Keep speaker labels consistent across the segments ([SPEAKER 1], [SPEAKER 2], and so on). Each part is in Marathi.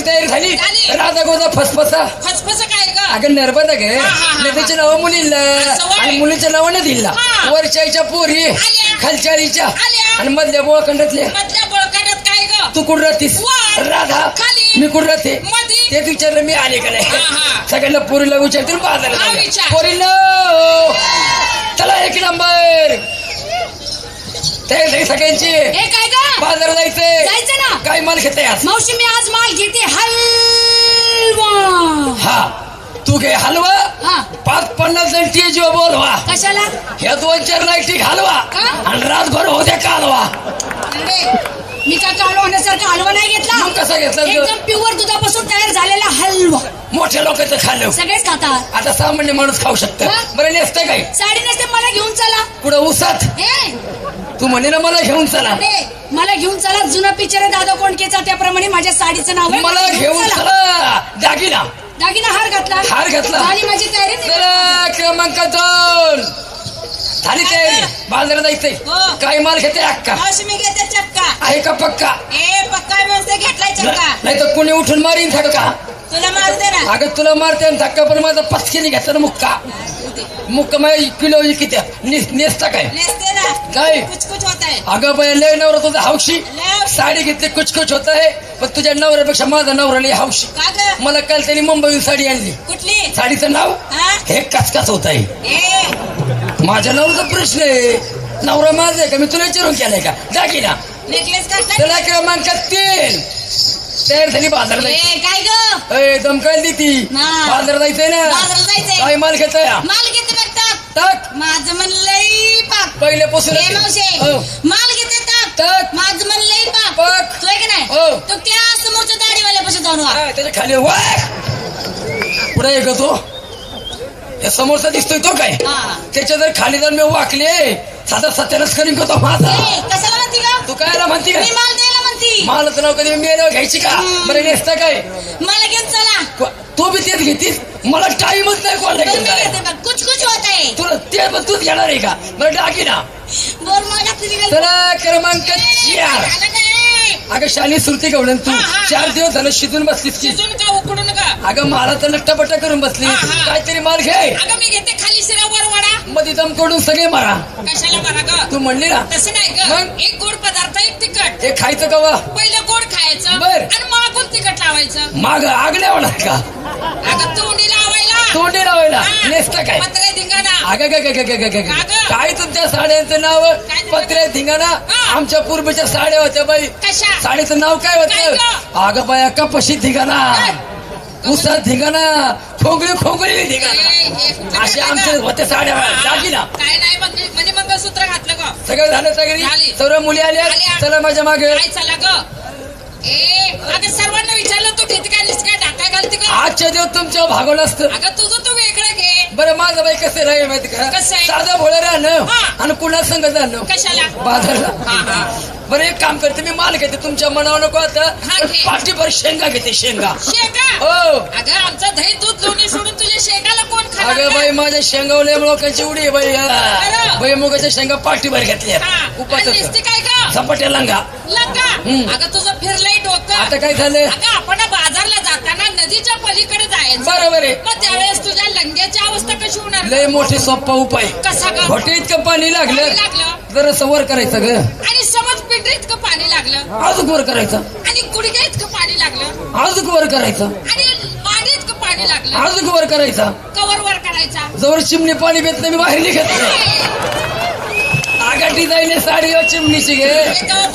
[SPEAKER 1] सगळ्याची तयारी झाली
[SPEAKER 2] झाली.
[SPEAKER 1] राधा गोदा फसफसा
[SPEAKER 2] फसफस काय ग
[SPEAKER 1] अगं नर्मदा गे
[SPEAKER 2] हा, हा, हा.
[SPEAKER 1] नदीचे नाव मुलीला
[SPEAKER 2] असं होय.
[SPEAKER 1] आणि मुलीच्या नावाने दिला
[SPEAKER 2] हा.
[SPEAKER 1] वरच्याच्या पोरी
[SPEAKER 2] आल्या.
[SPEAKER 1] खालच्या आलीच्या
[SPEAKER 2] आल्या.
[SPEAKER 1] आणि मधल्या बोळखंडातल्या
[SPEAKER 2] मधल्या बळकाड्यात काय ग
[SPEAKER 1] तू कुठं राहतीस
[SPEAKER 2] वर.
[SPEAKER 1] राधा
[SPEAKER 2] खाली.
[SPEAKER 1] मी कुठं राहते
[SPEAKER 2] मधी.
[SPEAKER 1] तेच विचारलं मी आले का नाही
[SPEAKER 2] हा.
[SPEAKER 1] सगळ्यांना पोरीला विचारतील बाजारात
[SPEAKER 2] हा,
[SPEAKER 1] जाऊया.
[SPEAKER 2] विचार.
[SPEAKER 1] पोरीला चला एक नंबर तयारी सगळ्यांची.
[SPEAKER 3] हे काय ग?
[SPEAKER 1] बाजार जायचंय.
[SPEAKER 3] जायचं ना.
[SPEAKER 1] काय माल घेते आज?
[SPEAKER 3] मावशी मी आज माल घेते. हलवा.
[SPEAKER 1] हा. तू घे हलवा.
[SPEAKER 3] हा.
[SPEAKER 1] पाच पन्नास जण टी जीव बोलवा.
[SPEAKER 3] कशाला?
[SPEAKER 1] ह्या दोन चार लाईटी घालवा.
[SPEAKER 3] का?
[SPEAKER 1] आणि रातभर होत्या कालवा.
[SPEAKER 3] अरे, मी काय काढू होण्यासारखा हलवा नाही घेतला?
[SPEAKER 1] कसा घेतला तू?
[SPEAKER 3] एकदम प्युअर दुधापासून तयार झालेला हलवा.
[SPEAKER 1] मोठ्या लोकांचं खाल्लं.
[SPEAKER 3] सगळेच खातात
[SPEAKER 1] आता सामान्य माणूस खाऊ शकतं.
[SPEAKER 3] हा?
[SPEAKER 1] बरं नेसतं काय?
[SPEAKER 3] साडी नसते मला घेऊन चला.
[SPEAKER 1] पुढं उसात
[SPEAKER 3] हे
[SPEAKER 1] तू म्हणे ना मला घेऊन चला.
[SPEAKER 3] अरे मला घेऊन चला. जुना पिक्चर आहे दादा कोणकेचा त्याप्रमाणे माझ्या साडीचं नाव आहे.
[SPEAKER 1] मला घेऊन
[SPEAKER 3] चला.
[SPEAKER 1] दागिना.
[SPEAKER 3] दागिना हार घातला.
[SPEAKER 1] हार घातला.
[SPEAKER 3] झाली माझी तयारी
[SPEAKER 1] चला क्रमांक दोन झाली तयारी. बाजारात जायचंय
[SPEAKER 2] हो.
[SPEAKER 1] काय माल घेते? अक्का.
[SPEAKER 2] मावशी मी घेते चक्का.
[SPEAKER 1] आहे का पक्का?
[SPEAKER 2] ए पक्का व्यवस्था घेतलाय चक्का.
[SPEAKER 1] नाही तर कोणी उठून मारीन धक्का.
[SPEAKER 2] तुला मारू दे ना.
[SPEAKER 1] अगं तुला मारते आणि धक्का पण माझा पचकीने घेतला ना मुक्का. मुक्का माझ्या किलो किती नेस- नेसता काय?
[SPEAKER 2] नेसते ना.
[SPEAKER 1] काय?
[SPEAKER 2] कुछ कुछ होत आहे.
[SPEAKER 1] अगं बाय लय नवरा तुझा हौशी. साडी घेतली कुछ कुछ होत आहे. पण तुझ्या नवऱ्यापेक्षा माझा नवरा लय हौशी
[SPEAKER 2] का ग?
[SPEAKER 1] मला काल त्यांनी मुंबईहून साडी आणली.
[SPEAKER 2] कुठली?
[SPEAKER 1] साडीचं नाव?
[SPEAKER 2] हा?
[SPEAKER 1] हे कचकच होत आहे?
[SPEAKER 2] ए.
[SPEAKER 1] माझ्या नवऱ्याचा प्रश्न आहे. नवरा माझा आहे का? मी तुला विचारून केलाय का? दागिना
[SPEAKER 2] नेकलेस काढला
[SPEAKER 1] त्याला क्रमांक तीन तयार झाली बाजारात
[SPEAKER 2] ए
[SPEAKER 1] जायची.
[SPEAKER 2] काय ग?
[SPEAKER 1] ए, दमकायला ती.
[SPEAKER 2] हा.
[SPEAKER 1] बाजारात जायचंय ना?
[SPEAKER 2] जायचंय.
[SPEAKER 1] काय माल घेतोय?
[SPEAKER 2] माल घेते बघतात
[SPEAKER 1] टाक.
[SPEAKER 2] माझं मन लई पाक.
[SPEAKER 1] पहिल्यापासून
[SPEAKER 2] ए मावशे
[SPEAKER 1] हो.
[SPEAKER 2] माल घेते टाक.
[SPEAKER 1] टाक.
[SPEAKER 2] माझं मन लई पाक.
[SPEAKER 1] पाक.
[SPEAKER 2] तू आहे का नाही?
[SPEAKER 1] हो.
[SPEAKER 2] तो त्या समोरच्या दाढीवाल्यापासून जाऊन वा
[SPEAKER 1] हा, त्याच्याखाली वाय पुढे एक तो. या समोरचा दिसतोय तो काय?
[SPEAKER 2] हा.
[SPEAKER 1] त्याच्या जर खाली जर मी वाकले साधा सत्यानच करीन का तो माझा?
[SPEAKER 2] ए, कशाला म्हणती का
[SPEAKER 1] तू काय म्हणती
[SPEAKER 2] मी
[SPEAKER 1] काय
[SPEAKER 2] माल द्यायला म्हणती
[SPEAKER 1] मला नाव कधी मेल्यावर घ्यायची का? बरं नेसता काय?
[SPEAKER 2] मला घेऊन चला.
[SPEAKER 1] तू बी तेच घेतीस? मला टाइमच नाही कोणाला
[SPEAKER 2] तर
[SPEAKER 1] घेऊन जायला.
[SPEAKER 2] कुछ कुछ होत आहे.
[SPEAKER 1] तुला ते पण तूच घेणार आहे का? बरं टाकी ना.
[SPEAKER 2] बोर मला तुझी गल-
[SPEAKER 1] चला क्रमांक चार. अगं शाली सुरती गवडन तू. चार दिवस झालं शिजून बसलीस की.
[SPEAKER 2] शिजून का उकडून का
[SPEAKER 1] अगं मला तर लट्टापट्टा करून बसली. काहीतरी माल घे.
[SPEAKER 2] अगं मी घेते खाली शिरा वर वडा.
[SPEAKER 1] मध्ये दमकडून सगळे मारा.
[SPEAKER 2] कशाला बरा ग?
[SPEAKER 1] तू म्हणली ना.
[SPEAKER 2] तसं नाही ग.
[SPEAKER 1] मग?
[SPEAKER 2] एक गोड पदार्थ एक तिखट.
[SPEAKER 1] हे खायचं कवा?
[SPEAKER 2] पहिलं गोड खायचं
[SPEAKER 1] बर.
[SPEAKER 2] आणि मागून तिखट लावायचं.
[SPEAKER 1] माग आग नाही होणार का?
[SPEAKER 2] अगं लावायला
[SPEAKER 1] तोंडी लावायला. नेसता काय? अगं? काय तुमच्या साड्यांचं नाव? पत्रे धिंगाणा. आमच्या पूर्वीच्या साड्या होत्या बाई. साडीचं नाव काय होतं?
[SPEAKER 2] गं?
[SPEAKER 1] अगं बाया कपशी धिंगाणा. उसात धिंगाणा. खोगळी खोगळी धिंगाणा. असे आमचे? होते साड्या. दागिना
[SPEAKER 2] काय नाही म्हणजे मंगळसूत्र घातलं
[SPEAKER 1] सगळं झालं सगळी. सर्व मुली आल्या. चला माझ्या मागे.
[SPEAKER 2] चला ग? ए सर्वांना विचारलं तू घालीस काय
[SPEAKER 1] आजच्या दिवस तुमच्या भागवलं असतं.
[SPEAKER 2] अगं तुझं तू वेगळं घे.
[SPEAKER 1] बरं माझं बाई कसं राहील माहिती का?
[SPEAKER 2] कसं आहे?
[SPEAKER 1] साधं भोळं राहणं
[SPEAKER 2] हा.
[SPEAKER 1] आणि कुणा संग जाणं?
[SPEAKER 2] कशाला?
[SPEAKER 1] बाजारला.
[SPEAKER 2] हा हा.
[SPEAKER 1] बरं एक काम करते मी माल घेते तुमच्या मनावर नको आता.
[SPEAKER 2] हा, घे.
[SPEAKER 1] पाठीभर शेंगा घेते शेंगा.
[SPEAKER 2] शेका
[SPEAKER 1] हो.
[SPEAKER 2] अगं आमचं दही दूध लोणी सोडून तुझ्या शेकाला कोण खाणार
[SPEAKER 1] अगं
[SPEAKER 2] गं?
[SPEAKER 1] बाई माझ्या शेंगावल्या लोकांची उडी आहे बाई
[SPEAKER 2] बरं.
[SPEAKER 1] बाई मुगाच्या शेंगा पाठीभर घेतल्या.
[SPEAKER 2] हा.
[SPEAKER 1] उपास
[SPEAKER 2] आणि काय ग?
[SPEAKER 1] झपाट्या लंगा.
[SPEAKER 2] लंका
[SPEAKER 1] हम्म.
[SPEAKER 2] अगं तुझं फिरलंय डोकं.
[SPEAKER 1] आता काय झालं
[SPEAKER 2] अगं आपण बाजारला नदीच्या पलीकडे जायचं.
[SPEAKER 1] बरोबर आहे.
[SPEAKER 2] मग त्यावेळेस तुझ्या लंग्याची अवस्था कशी होणार?
[SPEAKER 1] लय मोठे सोप्पा उपाय.
[SPEAKER 2] कसा ग?
[SPEAKER 1] घोटे इतकं पाणी लागलं
[SPEAKER 2] पाणी लागलं.
[SPEAKER 1] जरा सवर करायचं ग.
[SPEAKER 2] आणि समज पिंढरी इतकं पाणी लागलं.
[SPEAKER 1] अजूक वर करायचं.
[SPEAKER 2] आणि गुडघ्या इतकं पाणी लागलं.
[SPEAKER 1] अजूक वर करायचं.
[SPEAKER 2] आणि माडी इतकं पाणी लागलं.
[SPEAKER 1] अजूक वर करायचं.
[SPEAKER 2] कवर वर करायचा.
[SPEAKER 1] जवळ चिमणी पाणी नाही मी बाहेर निघत नाही. आगाटी जाईल साडी चिमणीची घे
[SPEAKER 2] एकावर.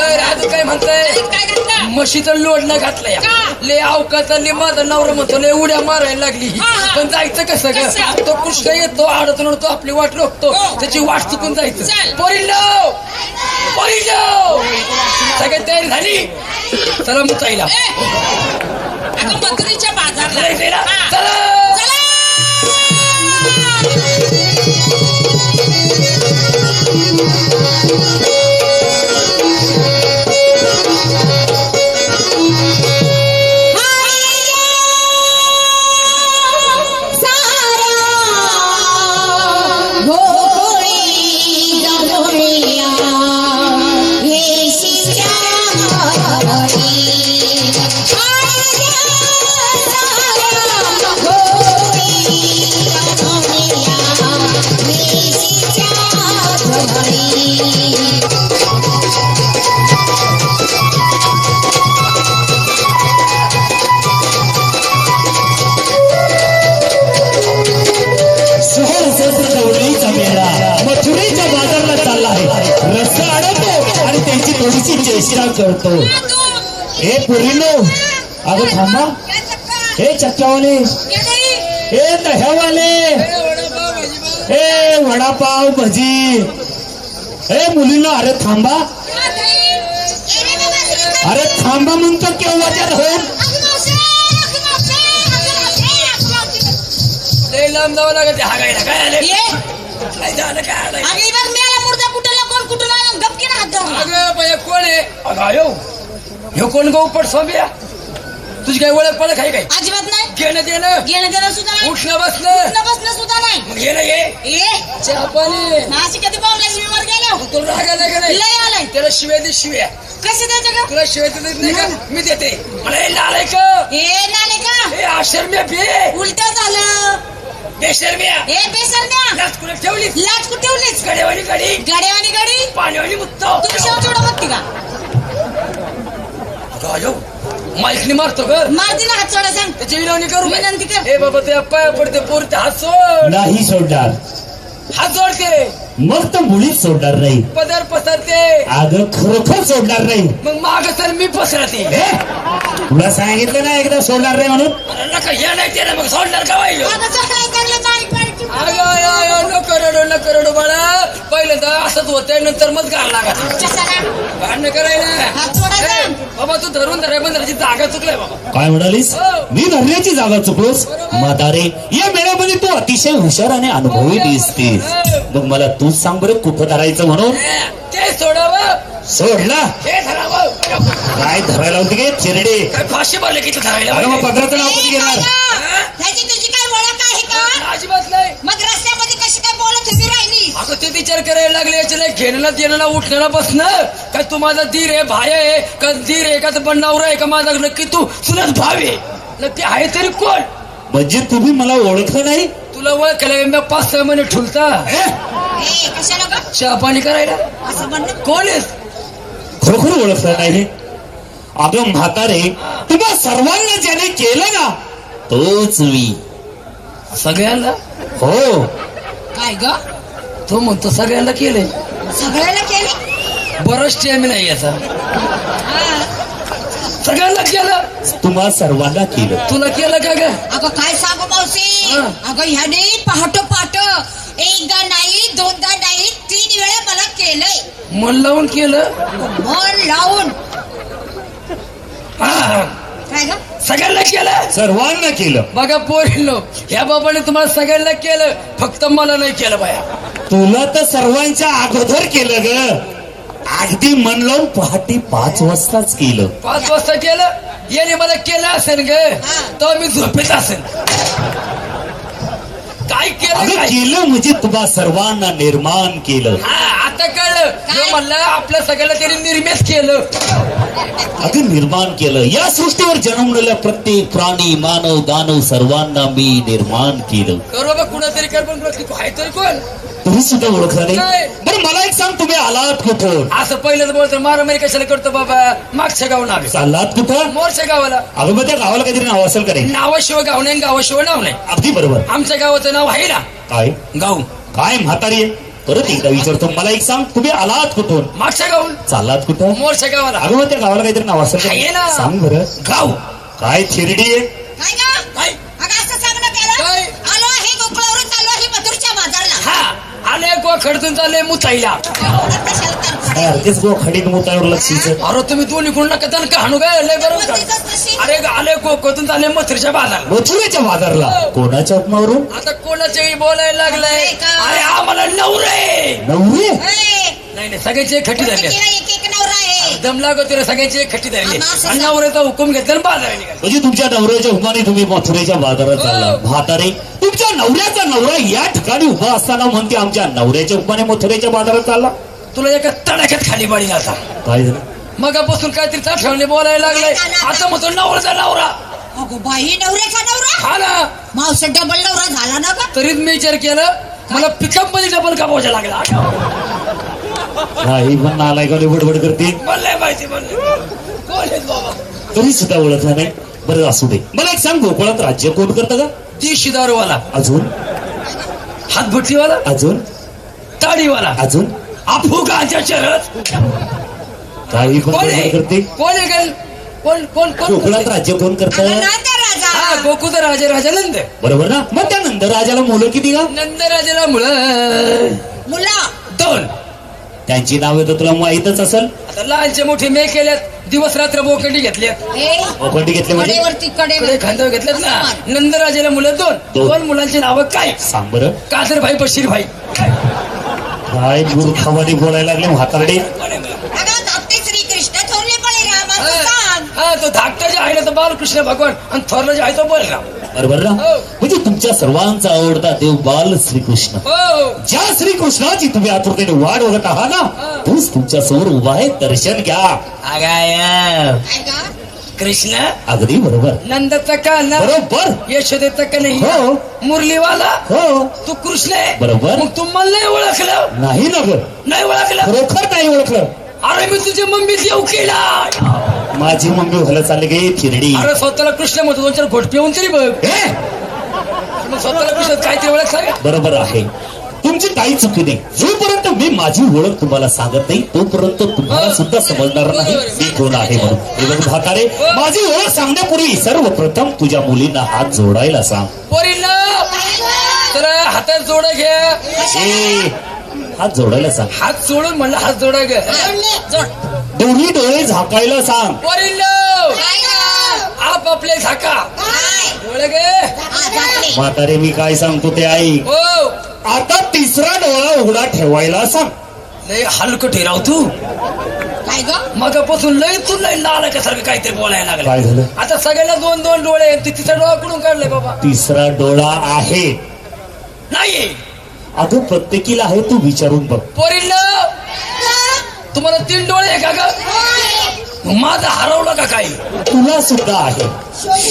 [SPEAKER 1] काय म्हणताय?
[SPEAKER 2] आणि काय घातलं
[SPEAKER 1] म्हशीचं लोड न घातलंय? ले अवकाचा ले माझा नवरा म्हणतो ले उड्या मारायला लागली. पण जायचं कसं ग? तो कृष्ण येतो आडत नडतो आपली वाट रोखतो.
[SPEAKER 2] हो.
[SPEAKER 1] त्याची वाट चुकून जायचं.
[SPEAKER 2] चल.
[SPEAKER 1] पोरींनो! पोरींनो! सगळी तयारी झाली? चला मुताईला
[SPEAKER 2] मथुरीच्या बाजारला.
[SPEAKER 1] चला!
[SPEAKER 4] करतो
[SPEAKER 2] हा, तू
[SPEAKER 4] हे पुरीनो अगं थांबा. हे चक्क्यावाले. हे दह्यावाले. हे वडापाव भजी. हे मुलींना अरे थांबा. अरे थांबा म्हणतो केव्हाच्या धरून
[SPEAKER 1] लांब जावं लागत हा गायला काय आले?
[SPEAKER 2] ये.
[SPEAKER 1] काय झालं? काय आलंय
[SPEAKER 2] अगं ही बघ मेला मुर्दा कुठला कोण कुठला गपकी ना
[SPEAKER 1] बाया कोण आहे? अगं आयो. ह्यो कोण गो पट सोबिया? तुझी काय ओळख पडक आहे काय?
[SPEAKER 2] अजिबात नाही.
[SPEAKER 1] घेणं देणं.
[SPEAKER 2] घेणं देणं सुद्धा नाही.
[SPEAKER 1] उठणं बसणं.
[SPEAKER 2] उठणं बसणं सुद्धा नाही.
[SPEAKER 1] मग येणं ये.
[SPEAKER 2] ये.
[SPEAKER 1] चहा पाणी
[SPEAKER 2] नाशिक कधी पावलाची वर गेलो.
[SPEAKER 1] तुला राग आलाय का नाही?
[SPEAKER 2] लय आलाय.
[SPEAKER 1] त्याला शिव्या दे शिव्या.
[SPEAKER 2] कसे द्यायचं का
[SPEAKER 1] तुला शिव्या देत नाही का? मी देते. मला हे लालाय का
[SPEAKER 2] हे नाले का?
[SPEAKER 1] हे आश्रम्या बे
[SPEAKER 2] उलट झालं.
[SPEAKER 1] बेशर्म्या
[SPEAKER 2] हे बेसरण्या
[SPEAKER 1] लाच कुठे ठेवलीस?
[SPEAKER 2] लाच कुठे
[SPEAKER 1] गडी
[SPEAKER 2] गाड्यावानी गाडी
[SPEAKER 1] पाण्यावाली मुत्त.
[SPEAKER 2] तुम्ही शेवट एवढं बघते का?
[SPEAKER 1] आयो माईकनी मारतो ग.
[SPEAKER 2] मार दिला हात सोडा सांग.
[SPEAKER 1] त्याची विनवणी करू काय?
[SPEAKER 2] विनंती कर.
[SPEAKER 1] ए बाबा ते पाया पडते पोरते हात सोड.
[SPEAKER 4] नाही सोडणार.
[SPEAKER 1] हात जोडते.
[SPEAKER 4] मग तर मुळीच सोडणार नाही.
[SPEAKER 1] पदर पसरते.
[SPEAKER 4] अगं खरोखर सोडणार नाही.
[SPEAKER 1] मग माग तर मी पसरते.
[SPEAKER 4] हे? तुला सांगितलं ना एकदा सोडणार नाही म्हणून?
[SPEAKER 1] अरे नका हे नाही ते मग सोडणार का वाईलो नको रडू नको रडू बाळा. पहिल्यांदा असंच होतंय नंतर मग गार लागत? भांडणं करायला. ए, बाबा तू धरून धराय पण धरायची जागा चुकलाय बाबा.
[SPEAKER 4] काय म्हणालीस? मी धरण्याची जागा चुकलोस? म्हातारे या अतिशय हुशार आणि अनुभवी दिसतेस मग मला तूच सांग बरं कुठं धरायचं म्हणून?
[SPEAKER 1] ते सोडावं.
[SPEAKER 4] सोडला
[SPEAKER 1] हे धरावं.
[SPEAKER 4] काय धरायला होती गे? चिरडे.
[SPEAKER 1] काय फाशी भरले किती धरायला?
[SPEAKER 4] मग पत्राचं नाव कधी घेणार?
[SPEAKER 2] काय गं? ह्याची तुझी काय ओळख आहे का?
[SPEAKER 1] अजिबात नाही.
[SPEAKER 2] मग रस्त्यामध्ये कशी काय बोलत उभी राहिली?
[SPEAKER 1] अगं ते विचार करायला लागले याच्याला घेणं देणं उठणं बसणं. काय तू माझा धीर आहे भाय आहे? का धीर आहे का? तर नवरा आहे का माझा? नक्की तू तुलाच भाव आहे. नक्की आहे तरी कोण?
[SPEAKER 4] म्हणजे तुम्ही मला ओळखलं नाही?
[SPEAKER 1] तुला ओळखलं मी पाच सहा महिने ठुलता.
[SPEAKER 4] हे?
[SPEAKER 1] चहा पाणी करायला? कोण आहेस?
[SPEAKER 4] खरोखर ओळखलं नाही अगं म्हातारे तुम्हा सर्वांना ज्याने केलं ना तोच मी.
[SPEAKER 1] सगळ्यांना?
[SPEAKER 4] हो.
[SPEAKER 2] काय ग?
[SPEAKER 1] तो म्हणतो सगळ्यांना केलंय.
[SPEAKER 2] सगळ्याला केले
[SPEAKER 1] बरंच टाइम नाही याचा. सगळ्यांना केलं.
[SPEAKER 4] तुम्हा सर्वांना केलं.
[SPEAKER 1] तुला केलं का ग?
[SPEAKER 2] अगं काय सांगू मावशी?
[SPEAKER 1] हा.
[SPEAKER 2] अगं ह्याने पहाट पहाट एकदा नाही दोनदा नाही तीन वेळा मला केलंय.
[SPEAKER 1] मन लावून केलं?
[SPEAKER 2] मन लावून.
[SPEAKER 1] हा.
[SPEAKER 2] काय ग?
[SPEAKER 1] सगळ्यांना केलं?
[SPEAKER 4] सर्वांना केलं.
[SPEAKER 1] बघा पोरीनो ह्या बाबाने तुम्हाला सगळ्यांना केलं फक्त मला नाही केलं बाया.
[SPEAKER 4] तुला तर सर्वांच्या अगोदर केलं ग. अगदी मन लावून पहाटे पाच वाजताच केलं.
[SPEAKER 1] पाच वाजता केलं? याने मला केलं असेल ग. तर मी झोपेत असेल. काय केलं
[SPEAKER 4] केलं म्हणजे तुम्हा सर्वांना निर्माण केलं.
[SPEAKER 1] हा आता कळलं. म्हणलं आपल्या सगळ्याला त्यांनी निर्मित केलं.
[SPEAKER 4] अगं निर्माण केलं. या सृष्टीवर जन्मलेल्या प्रत्येक प्राणी मानव दानव सर्वांना मी निर्माण केलं.
[SPEAKER 1] कर बाबा कुणातरी कर पण तरी कोण?
[SPEAKER 4] तुम्ही सुद्धा ओळखला नाही. बरं मला एक सांग तुम्ही आलात कुठून?
[SPEAKER 1] असं पहिलं बोलतो मारामारी कशाला करतो बाबा? मागच्या गाव नाव.
[SPEAKER 4] चाललात कुठं?
[SPEAKER 1] मोरच्या गावाला.
[SPEAKER 4] अगं मग त्या गावाला काहीतरी नाव असेल का नाही
[SPEAKER 1] नावाशिवाय गाव नाही गावाशिवाय नाव नाही.
[SPEAKER 4] अगदी बरोबर.
[SPEAKER 1] आमच्या गावाचं नाव आहे ना?
[SPEAKER 4] काय?
[SPEAKER 1] गाव.
[SPEAKER 4] काय म्हातारी? आहे परत एकदा विचारतो. मला एक सांग तुम्ही आलात कुठून?
[SPEAKER 1] मागच्या गावून
[SPEAKER 4] चाललात कुठं?
[SPEAKER 1] मोरच्या गावाला.
[SPEAKER 4] अगं मग त्या गावाला काहीतरी नाव असेल
[SPEAKER 1] आहे.
[SPEAKER 4] सांग बरं.
[SPEAKER 1] गाव.
[SPEAKER 4] काय थिरडी आहे?
[SPEAKER 2] काय ग?
[SPEAKER 1] काय?
[SPEAKER 2] अगं असं सांग ना त्याला
[SPEAKER 1] काय?
[SPEAKER 2] आलो आहे गोकुळावरून चाललो आहे मथुरच्या बाजारला.
[SPEAKER 1] हा. आले को खडतून चालले मुताईला
[SPEAKER 2] एवढं कशाला तर-
[SPEAKER 4] काय अगदीच गो खडीत मोतावर लक्षीचं
[SPEAKER 1] अरे तुम्ही दोन्ही कोण नका त्यानं का हाणू काय लय का?
[SPEAKER 2] तशी.
[SPEAKER 1] अरे आले को खडतून चालले मथुरच्या बाजारला
[SPEAKER 4] मथुरेच्या बाजारला कोणाच्या उपमावरून
[SPEAKER 1] आता कोणाच्याही बोलायला लागलंय
[SPEAKER 2] अरे?
[SPEAKER 1] अरे आम्हाला नवरे।
[SPEAKER 4] नवरे?
[SPEAKER 2] ए,
[SPEAKER 1] नाही नाही सगळ्याची खट्टी झाली
[SPEAKER 2] एक एक नवरा आहे
[SPEAKER 1] दम लागत रे सगळ्याची खट्टी झाली आणि नवऱ्याचा हुकूम घेतला आणि बाजाराला निघाले
[SPEAKER 4] म्हणजे तुमच्या नवऱ्याच्या हुमाने तुम्ही मथुरेच्या बाजारात चालला म्हातारे तुमच्या नवऱ्याचा नवरा या ठिकाणी उभा असताना म्हणते आमच्या नवऱ्याच्या हुमाने मथुरेच्या बाजारात चालला
[SPEAKER 1] तुला एका तडाख्यात खाली पाडी आता.
[SPEAKER 4] काय झालं?
[SPEAKER 1] मगापासून काहीतरी चाठवणे बोलायला लागलाय. आता म्हणतो नवऱ्याचा नवरा.
[SPEAKER 2] अगो बाई नवऱ्याचा नवरा?
[SPEAKER 1] हा ना.
[SPEAKER 2] मावसा डबल नवरा झाला ना का
[SPEAKER 1] तरीच मी विचार केला मला पिकअपमध्ये डबल कापावचा लागला.
[SPEAKER 4] काही पण नालाय का बडबड करते.
[SPEAKER 1] म्हणलंय माहिती म्हणलं कोण आहेत बाबा?
[SPEAKER 4] तरी सुद्धा ओळखला नाही. बरं असू दे. मला एक सांग गोकुळात राज्य कोण करतं का
[SPEAKER 1] देशी दारूवाला
[SPEAKER 4] अजून?
[SPEAKER 1] हातभट्टीवाला?
[SPEAKER 4] अजून?
[SPEAKER 1] ताडीवाला.
[SPEAKER 4] अजून?
[SPEAKER 1] अफुगाच्या शहरात.
[SPEAKER 4] काही
[SPEAKER 1] कोण
[SPEAKER 4] बडबड
[SPEAKER 1] आहे?
[SPEAKER 4] करते?
[SPEAKER 1] कोण आहे गण? कोण कोण कोण
[SPEAKER 4] कोकणात? राज्य कोण करत?
[SPEAKER 2] नंद
[SPEAKER 1] हा
[SPEAKER 2] राजा
[SPEAKER 1] गोकुळ राजा राजानंद
[SPEAKER 4] बरोबर ना? मग त्या नंतर राजाला मुलं किती का
[SPEAKER 1] नंद राजाला मुलं.
[SPEAKER 2] मुला.
[SPEAKER 1] दोन.
[SPEAKER 4] त्यांची नावे तर तुला माहीतच असेल.
[SPEAKER 1] आता लहानचे मोठे मे केल्यात दिवस रात्र बोकंडी घेतल्यात
[SPEAKER 2] हे
[SPEAKER 4] कोणती घेतले म्हणजे?
[SPEAKER 2] कडेवरती
[SPEAKER 1] कडे
[SPEAKER 2] कडेवर
[SPEAKER 1] खांद्यावर घेतल्यात ना? नंद राजाला मुलं दोन.
[SPEAKER 4] दोन.
[SPEAKER 1] दोन मुलांची नावं काय?
[SPEAKER 4] सांग बरं.
[SPEAKER 1] कादर भाई
[SPEAKER 4] काय मूर्खावानी बोलायला लागले म्हातारडे
[SPEAKER 1] हा तो धाकटा जे आहे ना तो बालकृष्ण भगवान आणि थोरला जे आहे तो बलराम
[SPEAKER 4] बरोबर ना
[SPEAKER 1] हो.
[SPEAKER 4] म्हणजे तुमच्या सर्वांचा आवडता देव बाल श्रीकृष्ण.
[SPEAKER 1] हो.
[SPEAKER 4] ज्या श्रीकृष्णाची तुम्ही आतुरतेने वाट बघत आहात ना तोच तुमच्यासमोर उभा आहे दर्शन घ्या.
[SPEAKER 1] कृष्ण
[SPEAKER 4] अगदी बरोबर.
[SPEAKER 1] नंदचा का ना
[SPEAKER 4] बरोबर.
[SPEAKER 1] यशोदेचा का नाही
[SPEAKER 4] हो.
[SPEAKER 1] मुरलीवाला.
[SPEAKER 4] हो.
[SPEAKER 1] तू कृष्ण आहे.
[SPEAKER 4] बरोबर.
[SPEAKER 1] मग तू मला नाही ओळखलं.
[SPEAKER 4] नाही ना ग.
[SPEAKER 1] नाही ओळखलं.
[SPEAKER 4] खरोखर नाही ओळखलं.
[SPEAKER 1] अरे मी तुझ्या मम्मीत येऊ केला.
[SPEAKER 4] माझी मम्मी व्हायला चालली गे थिरडी
[SPEAKER 1] अरे स्वतःला कृष्ण म्हणतो दोन चार घोट पिऊन तरी बघ.
[SPEAKER 4] हे?
[SPEAKER 1] मग स्वतःला कृष्ण काहीतरी ओळख सांगा
[SPEAKER 4] बरोबर आहे. तुमची काही चुकी नाही. जोपर्यंत मी माझी ओळख तुम्हाला सांगत नाही तोपर्यंत तुम्हाला सुद्धा समजणार नाही मी कोण आहे म्हणून. हे बघ म्हातारे माझी ओळख सांगण्यापूर्वी सर्वप्रथम तुझ्या मुलींना हात जोडायला सांग.
[SPEAKER 1] पोरींना तर हातात जोड घ्या
[SPEAKER 4] हात जोडायला सांग.
[SPEAKER 1] हात जोडून म्हणलं हात जोडा
[SPEAKER 4] दोन्ही डोळे झाकायला सांग.
[SPEAKER 1] आप आपले झाका। डोळे ग.
[SPEAKER 4] म्हातारे मी काय सांगतो ते ऐक
[SPEAKER 1] हो।
[SPEAKER 4] आता तिसरा डोळा उघडा ठेवायला सांग.
[SPEAKER 1] लय हलकं ठेराव तू.
[SPEAKER 2] काय ग?
[SPEAKER 1] मगापासून लय तू लय लाल सारखं काहीतरी बोलायला
[SPEAKER 4] काय
[SPEAKER 1] लागलं
[SPEAKER 4] झालं?
[SPEAKER 1] आता सगळ्यांना दोन दोन डोळे आहेत. तू तिचा डोळा कुठून काढलाय बाबा?
[SPEAKER 4] तिसरा डोळा आहे.
[SPEAKER 1] नाही
[SPEAKER 4] अगं प्रत्येकीला आहे तू विचारून बघ.
[SPEAKER 1] पोरींना तुम्हाला तीन डोळे आहे का ग? माझा हरवला का काही?
[SPEAKER 4] तुला सुद्धा आहे.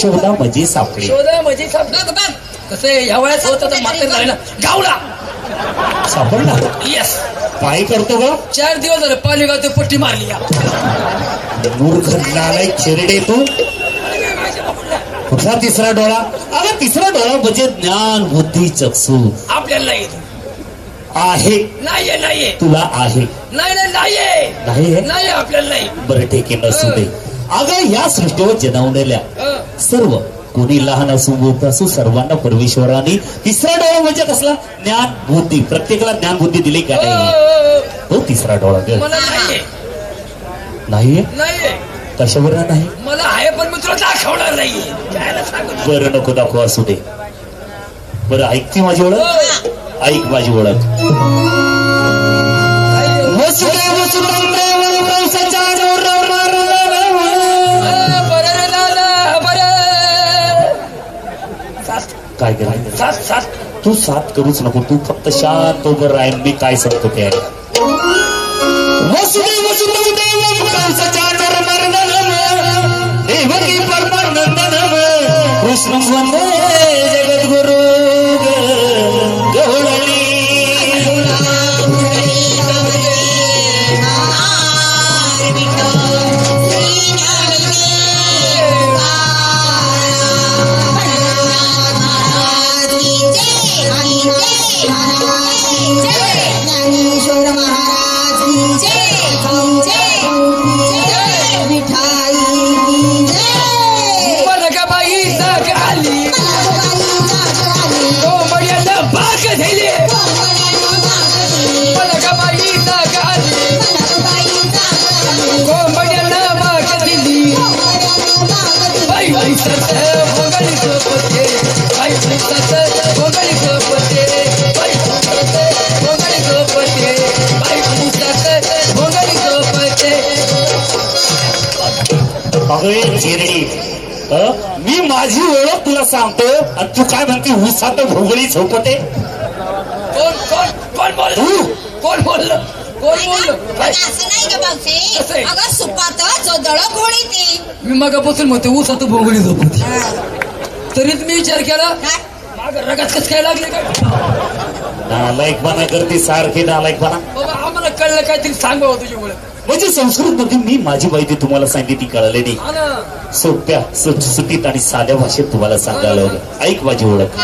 [SPEAKER 4] शोधा म्हणजे सापडे
[SPEAKER 1] शोधा साप-
[SPEAKER 2] बघ बघ.
[SPEAKER 1] कसं ह्या वयात होतं तर म्हातार झालं ना. गावला.
[SPEAKER 4] सापडला?
[SPEAKER 1] येस
[SPEAKER 4] काय करतो ग
[SPEAKER 1] चार दिवस झाले पाणी गावते पट्टी मारली या.
[SPEAKER 4] मूर्ख नालायक चिरडे तू. कुठला तिसरा डोळा? अगं तिसरा डोळा म्हणजे ज्ञान बुद्धी चक्षु
[SPEAKER 1] आपल्याला नाही
[SPEAKER 4] आहे.
[SPEAKER 1] नाहीये नाहीये.
[SPEAKER 4] तुला आहे.
[SPEAKER 1] नाही नाही
[SPEAKER 4] नाही?
[SPEAKER 1] नाही आपल्याला नाही.
[SPEAKER 4] बरं ठीक आहे नसू दे. अगं या सृष्टीवर जन्मलेल्या
[SPEAKER 1] हं.
[SPEAKER 4] सर्व कोणी लहान असू मोठं असू सर्वांना परमेश्वराने तिसरा डोळा म्हणजे कसला? ज्ञान बुद्धी. प्रत्येकाला ज्ञान बुद्धी दिली का नाही?
[SPEAKER 1] हो,
[SPEAKER 4] तो तिसरा डोळा
[SPEAKER 1] नाहीये.
[SPEAKER 4] कशावर नाही
[SPEAKER 1] मला आहे पण मी तुला दाखवणार तुला?
[SPEAKER 4] बरं नको दाखव असू दे. बरं ऐकते माझी ओळख? ऐक माझी ओळख. काय करायचं
[SPEAKER 1] सात सात
[SPEAKER 4] तू साथ करूच नको. तू फक्त शांत उभं राहील मी काय सांगतो ते कृष्ण माझी ओळख तुला सांगतो. आणि तू काय म्हणते? उसात भोगळी झोपते?
[SPEAKER 1] कोण कोण कोण बोललं?
[SPEAKER 4] तू?
[SPEAKER 1] कोण बोललं? कोण बोललं? काय
[SPEAKER 2] असं नाही का बावशे
[SPEAKER 1] कसं आहे?
[SPEAKER 2] अगं सुपात जोदळ घोडी ती.
[SPEAKER 1] मी मगापासून म्हणते ऊस आता भोंगडी झोपती तरीच मी विचार केला
[SPEAKER 2] काय?
[SPEAKER 1] माग रगात कस काय लागले काय
[SPEAKER 4] नालायकपणा करते सारखी नालायकपणा.
[SPEAKER 1] बाबा आम्हाला कळलं काहीतरी सांग बाबा तुझी ओळख
[SPEAKER 4] म्हणजे संस्कृत मध्ये मी माझी माहिती तुम्हाला सांगितली कळले नाही सोप्या सुटसुटीत आणि साध्या भाषेत तुम्हाला सांगायला हवं. ऐक माझी ओळख.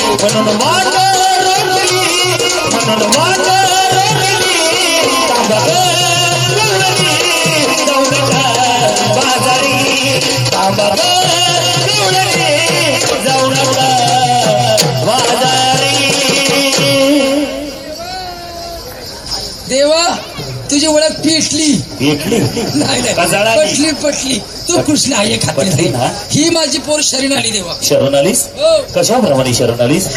[SPEAKER 4] थांब ग, गवळणी, जाऊ
[SPEAKER 1] पेटली. नाही? पटली पटली. तू कृष्ण आहे खात्री.
[SPEAKER 4] पटली
[SPEAKER 1] नाही
[SPEAKER 4] ना?
[SPEAKER 1] ही माझी पोर शरीर आली देवा.
[SPEAKER 4] शरण आलीस
[SPEAKER 1] हो.
[SPEAKER 4] कशाप्रमाणे शरण आलीस.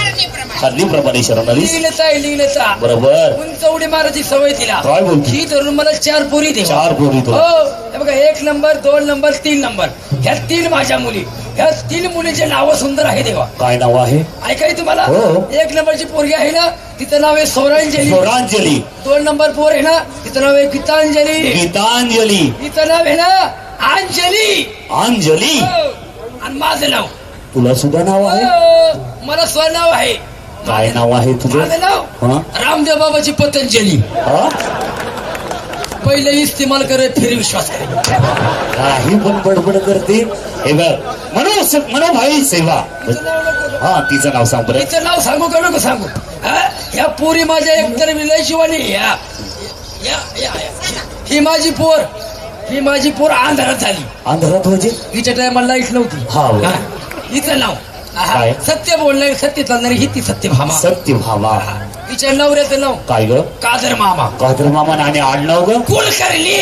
[SPEAKER 4] हल्लीप्रमाणे शरण आलीस
[SPEAKER 1] लिहिलता आहे लिहिलता
[SPEAKER 4] बरोबर.
[SPEAKER 1] उंच उडी मारायची सवय तिला.
[SPEAKER 4] काय बोलती?
[SPEAKER 1] ही धरून मला चार पोरी देवा.
[SPEAKER 4] चार पोरी तो.
[SPEAKER 1] हो. हे बघा एक नंबर दोन नंबर तीन नंबर. ह्या तीन माझ्या मुली. ह्या तीन मुलींचे नाव सुंदर आहे देवा.
[SPEAKER 4] काय नाव आहे?
[SPEAKER 1] ऐकाय तुम्हाला?
[SPEAKER 4] हो.
[SPEAKER 1] एक नंबरची पोरगी आहे ना तिचं नाव आहे सौरांजली
[SPEAKER 4] स्वरांजली.
[SPEAKER 1] दोन नंबर पोर आहे ना तिचं नाव आहे गीतांजली.
[SPEAKER 4] गीतांजली.
[SPEAKER 1] तिचं नाव आहे ना अंजली.
[SPEAKER 4] अंजली?
[SPEAKER 1] हो. आणि माझं नाव.
[SPEAKER 4] तुला सुद्धा नाव आहे?
[SPEAKER 1] हो. मला स्वनाव आहे.
[SPEAKER 4] काय नाव आहे तुझं?
[SPEAKER 1] माझं नाव
[SPEAKER 4] हा?
[SPEAKER 1] रामदेव बाबाची पतंजली.
[SPEAKER 4] हा?
[SPEAKER 1] पहिले इस्तेमाल करे फिर विश्वास करे
[SPEAKER 4] काही पण बडबड करते हे बघ म्हणो मनोभावी सेवा. हा तिचं नाव सांग बरं
[SPEAKER 1] तिचं नाव सांगू का नको सांगू हा? या पोरी माझ्या एकतर विलय शिवानी या या या या. ही माझी पोर ही माझी पोर आंधळात झाली
[SPEAKER 4] अंधारात म्हणजे
[SPEAKER 1] हिच्या टायमाला लाइट नव्हती
[SPEAKER 4] हा, हो.
[SPEAKER 1] हा. हिचं नाव.
[SPEAKER 4] काय?
[SPEAKER 1] सत्य बोलणारी सत्य चालणारी ही ती सत्य भामा
[SPEAKER 4] सत्य भावा
[SPEAKER 1] तिच्या नवऱ्याचं नाव
[SPEAKER 4] काय ग?
[SPEAKER 1] कादर मामा.
[SPEAKER 4] कादर मामा आणि आडनाव ग?
[SPEAKER 1] कोण करली.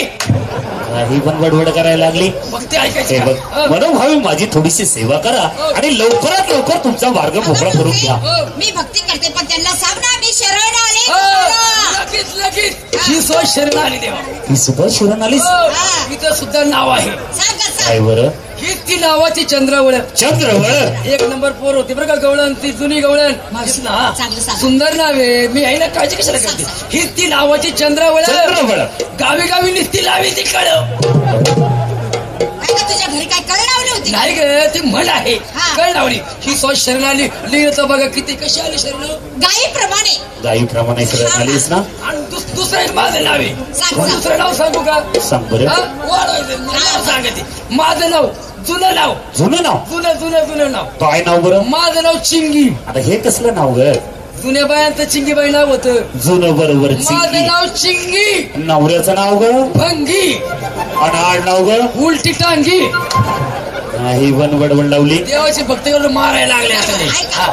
[SPEAKER 4] काही पण बडबड करायला लागली.
[SPEAKER 1] मग ते ऐकायचे
[SPEAKER 4] बघ? मनोभावी माझी थोडीशी सेवा करा आणि लवकरात लवकर तुमचा मार्ग मोकळा करून घ्या.
[SPEAKER 1] हो.
[SPEAKER 2] मी भक्ती करते पण त्यांना सांग ना मी शरण आले
[SPEAKER 1] हो.
[SPEAKER 2] तुम्हाला.
[SPEAKER 1] लगेच लगेच. ही. सोय शरण आली देवा.
[SPEAKER 4] ही सुद्धा शिरण आलीस?
[SPEAKER 1] हो. इथं सुद्धा नाव आहे.
[SPEAKER 2] सांग.
[SPEAKER 4] काय बरं?
[SPEAKER 1] ही ती नावाची चंद्रावळ
[SPEAKER 4] चंद्रवळ
[SPEAKER 1] एक नंबर पोर होती बरं का गवळण? ती जुनी गवळण.
[SPEAKER 2] चांगलं सांग.
[SPEAKER 1] सुंदर नाव आहे. मी आहे ना काळजी कशाला करते? ही ती नावाची चंद्रावळ
[SPEAKER 4] चंद्रवळ
[SPEAKER 1] गावी गावी निसती लावी ती कळ.
[SPEAKER 2] काय का तुझ्या घरी काय कळ लावली होती?
[SPEAKER 1] नाही ग ती म्हण आहे.
[SPEAKER 2] हा.
[SPEAKER 1] कळ लावली ही स्वच्छ शरण आली. लिहिलं बघा किती कशी आली शरण?
[SPEAKER 2] गायीप्रमाणे
[SPEAKER 4] गाईप्रमाणे शरण आलीस ना?
[SPEAKER 1] आणि दुस- दुसरं एक माझं नाव आहे.
[SPEAKER 2] सांग, सांग.
[SPEAKER 1] दुसरं नाव सांगू का?
[SPEAKER 4] सांग बरं.
[SPEAKER 1] हा? वाढवायचं. नाव सांगते माझं नाव जुनं नाव.
[SPEAKER 4] जुनं नाव?
[SPEAKER 1] जुनं जुनं जुनं नाव.
[SPEAKER 4] काय नाव बरं?
[SPEAKER 1] माझं नाव चिंगी.
[SPEAKER 4] आता हे कसलं नाव ग?
[SPEAKER 1] जुन्या बायांचं चिंगीबाई नाव होतं.
[SPEAKER 4] जुनं बरोबर
[SPEAKER 1] माझं नाव चिंगी.
[SPEAKER 4] नवऱ्याचं नाव ग?
[SPEAKER 1] भंगी.
[SPEAKER 4] आणि आड नाव ग?
[SPEAKER 1] उलटी टांगी.
[SPEAKER 4] नाही बडबड लावली
[SPEAKER 1] देवाची भक्ती करून मारायला लागले आता